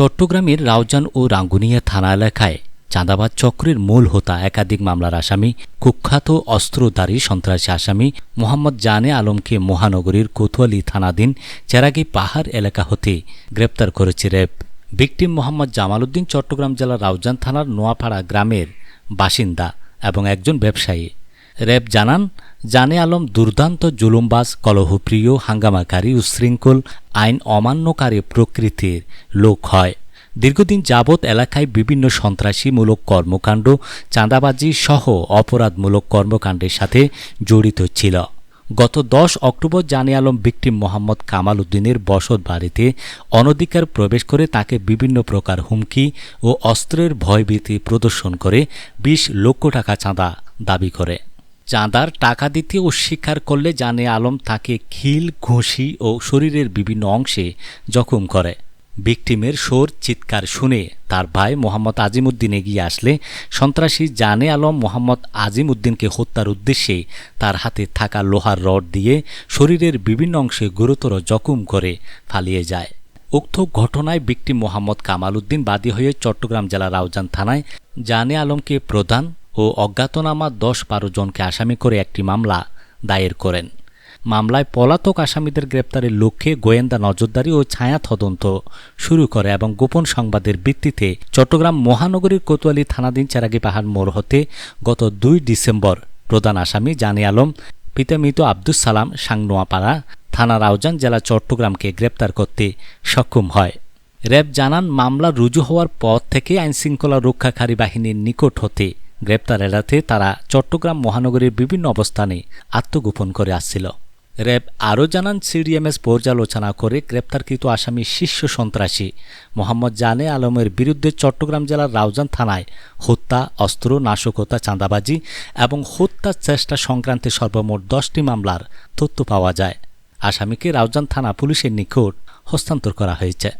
চট্টগ্রামের রাউজান ও রাঙ্গুনিয়া থানা এলাকায় চাঁদাবাদ চক্রের মূল হোতা একাধিক মামলার আসামি, কুখ্যাত অস্ত্রধারী সন্ত্রাসী আসামি মোহাম্মদ জানে আলমকে মহানগরীর কোতোয়ালি থানাধীন চেরাগি পাহাড় এলাকা হতে গ্রেপ্তার করেছে র্যাব। ভিকটিম মোহাম্মদ জামাল উদ্দিন চট্টগ্রাম জেলার রাউজান থানার নোয়াপাড়া গ্রামের বাসিন্দা এবং একজন ব্যবসায়ী। র্যাব জানান জানে আলম দুর্দান্ত জুলুমবাজ, কলহপ্রিয়, হাঙ্গামাকারী, উশৃঙ্খল, আইন অমান্যকারী প্রকৃতির লোক হয়। দীর্ঘদিন যাবৎ এলাকায় বিভিন্ন সন্ত্রাসীমূলক কর্মকাণ্ড, চাঁদাবাজি সহ অপরাধমূলক কর্মকাণ্ডের সাথে জড়িত ছিল। গত দশ অক্টোবর জানে আলম ভিকটিম মোহাম্মদ কামাল উদ্দিনের বসত বাড়িতে অনধিকার প্রবেশ করে তাকে বিভিন্ন প্রকার হুমকি ও অস্ত্রের ভয়ভীতি প্রদর্শন করে বিশ লক্ষ টাকা চাঁদা দাবি করে। চাঁদার টাকা দিতে অস্বীকার করলে জানে আলম তাকে খিল, ঘুষি ও শরীরের বিভিন্ন অংশে জখম করে। ভিকটিমের সোর চিৎকার শুনে তার ভাই মোহাম্মদ আজিমুদ্দিন এগিয়ে আসলে। সন্ত্রাসী জানে আলম মোহাম্মদ আজিমুদ্দিনকে হত্যার উদ্দেশ্যে তার হাতে থাকা লোহার রড দিয়ে শরীরের বিভিন্ন অংশে গুরুতর জখম করে পালিয়ে যায়। উক্ত ঘটনায় ব্যক্তি মোহাম্মদ কামাল উদ্দিন বাদী হয়ে চট্টগ্রাম জেলার রাউজান থানায় জানে আলমকে প্রধান ও অজ্ঞাতনামা দশ বারো জনকে আসামি করে একটি মামলা দায়ের করেন। মামলায় পলাতক আসামিদের গ্রেপ্তারের লক্ষ্যে গোয়েন্দা নজরদারি ও ছায়া তদন্ত শুরু করে এবং গোপন সংবাদের ভিত্তিতে চট্টগ্রাম মহানগরীর কোতোয়ালি থানাধীন চেরাগি পাহাড় মোড় হতে গত দুই ডিসেম্বর প্রধান আসামি জানে আলম, পিতা মৃত আব্দুস সালাম, সাংনোয়াপাড়া থানার রাউজান জেলা চট্টগ্রামকে গ্রেপ্তার করতে সক্ষম হয়। র্যাব জানান, মামলা রুজু হওয়ার পর থেকে আইনশৃঙ্খলা রক্ষাকারী বাহিনীর নিকট হতে গ্রেপ্তার এড়াতে তারা চট্টগ্রাম মহানগরীর বিভিন্ন অবস্থানে আত্মগোপন করে আসছিল। র্যাব আরও জানান, সিডিএমএস পর্যালোচনা করে গ্রেপ্তারকৃত আসামি শীর্ষ সন্ত্রাসী মোহাম্মদ জানে আলমের বিরুদ্ধে চট্টগ্রাম জেলার রাউজান থানায় হত্যা, অস্ত্র, নাশকতা, চাঁদাবাজি এবং হত্যার চেষ্টা সংক্রান্তে সর্বমোট দশটি মামলার তথ্য পাওয়া যায়। আসামিকে রাউজান থানা পুলিশের নিকট হস্তান্তর করা হয়েছে।